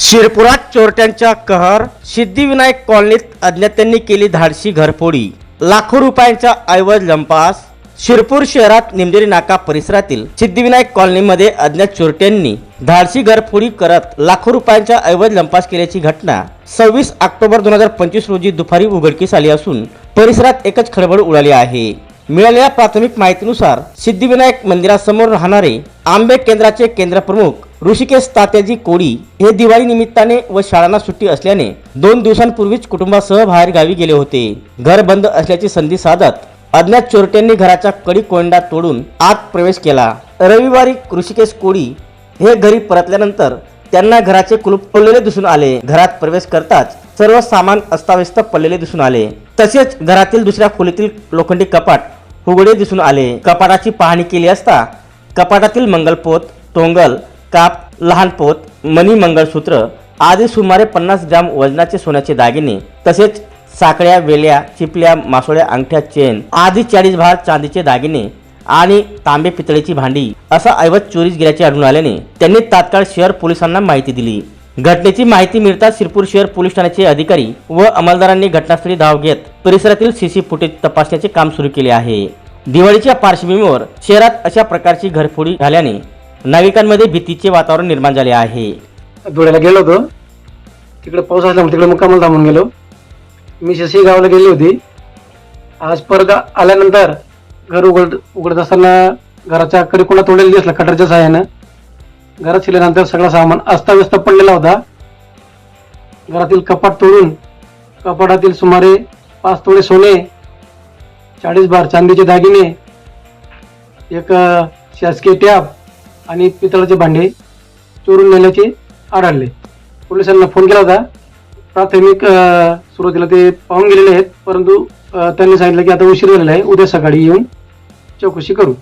शिरपुरात चोरट्यांच्या कहर सिद्धिविनायक कॉलनीत अज्ञात्यांनी केली धाडसी घरफोडी. लाखो रुपयांचा ऐवज लंपास शिरपूर शहरात निमजरी नाका परिसरातील सिद्धिविनायक कॉलनीमध्ये अज्ञात चोरट्यांनी धाडसी घरफोडी करत लाखो रुपयांचा ऐवज लंपास केल्याची घटना सव्वीस ऑक्टोबर दोन हजार पंचवीस रोजी दुपारी उघडकीस आली असून परिसरात एकच खळबळ उडाली आहे. मिळालेल्या प्राथमिक माहितीनुसार सिद्धिविनायक मंदिरासमोर राहणारे आंबे केंद्राचे केंद्रप्रमुख ऋषिकेश तात्याजी कोळी हे दिवाळी निमित्ताने व शाळांना सुट्टी असल्याने दोन दिवसांपूर्वीच कुटुंबासह बाहेर गावी गेले होते. घर बंद असल्याची संधी साधत अज्ञात चोरट्यांनी घराचा कडी कोंडा तोडून आत प्रवेश केला. रविवारी ऋषिकेश कोडी हे घरी परतल्यानंतर त्यांना घराचे कुलूप पडलेले दिसून आले. घरात प्रवेश करताच सर्व सामान अस्ताव्यस्त पडलेले दिसून आले. तसेच घरातील दुसऱ्या खोलीतील लोखंडी कपाट फुगडे दिसून आले. कपाटाची पाहणी केली असता कपाटातील मंगलपोत टोंगल काप लहान पोत मणी मंगळसूत्र आदी सुमारे पन्नास ग्राम वजनाचे सोन्याचे दागिने तसेच साकड्या वेल्या चिपल्या मासोळ्या अंगठ्या चेन आदी चाळीस भार चांदीचे दागिने आणि तांबे पितळेची भांडी असा ऐवज चोरीस गेल्याचे आढळून आल्याने त्यांनी तात्काळ शहर पोलिसांना माहिती दिली. घटनेची माहिती मिळताच शिरपूर शहर पोलीस ठाण्याचे अधिकारी व अंमलदारांनी घटनास्थळी धाव घेत परिसरातील सीसी फुटेज तपासण्याचे काम सुरू केले आहे. दिवाळीच्या पार्श्वभूमीवर शहरात अशा प्रकारची घरफोडी झाल्याने नागरिकांमध्ये भीतीचे वातावरण निर्माण झाले आहे. धुळ्याला गेलो होतो. तिकडे पाऊस असल्यामुळे तिकडे मुक्कामाला थांबून गेलो. मी शशी गावाला गेली होती. आज परत आल्यानंतर घर उघड उघडत असताना घराच्या कडे कडीकोणा तोडलेला दिसला कटरच्या सहाय्यानं घरात शिल्यानंतर सगळा सामान अस्ताव्यस्त पडलेला होता. घरातील कपाट तोडून कपाटातील सुमारे पाच तोडे सोने चाळीस बार चांदीचे दागिने एक शासकीय टॅब आणि पितळाचे भांडे चोरून नेल्याचे आढळले. पोलिसांना फोन केला होता. प्राथमिक सुरुवातीला ते पाहून गेलेले आहेत परंतु त्यांनी सांगितलं की आता उशीर झालेला आहे उद्या सकाळी येऊन चौकशी करू.